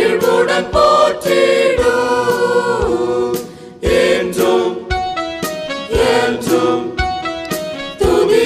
மகிழ்ச்சியுடன் போற்றிடும். என்றும் என்றும் துதி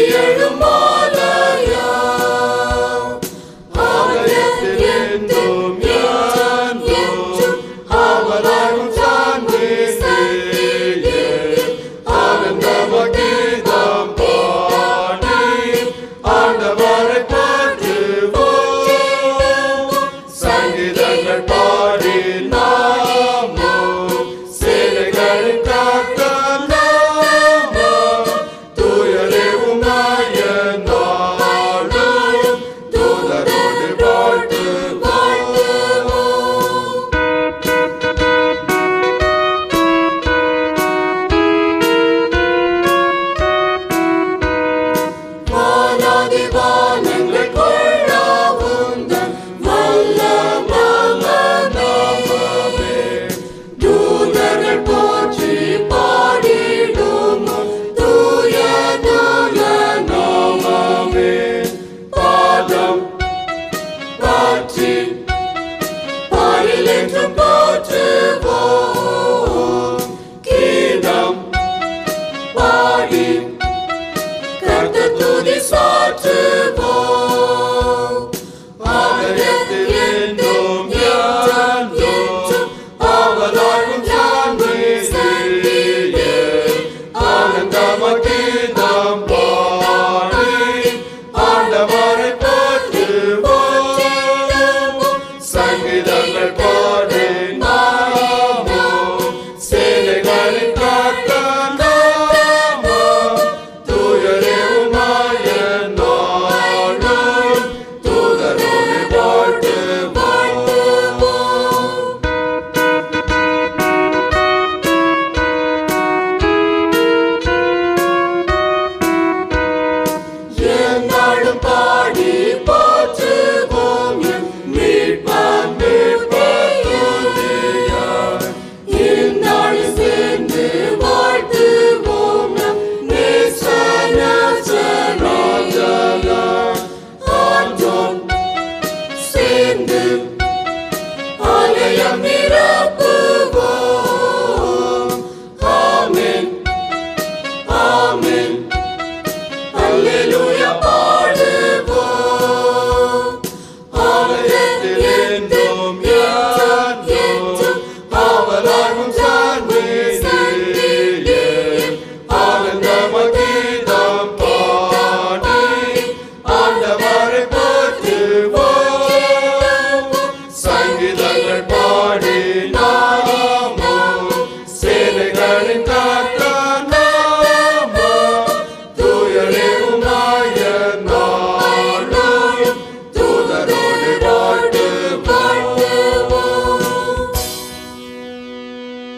Amen.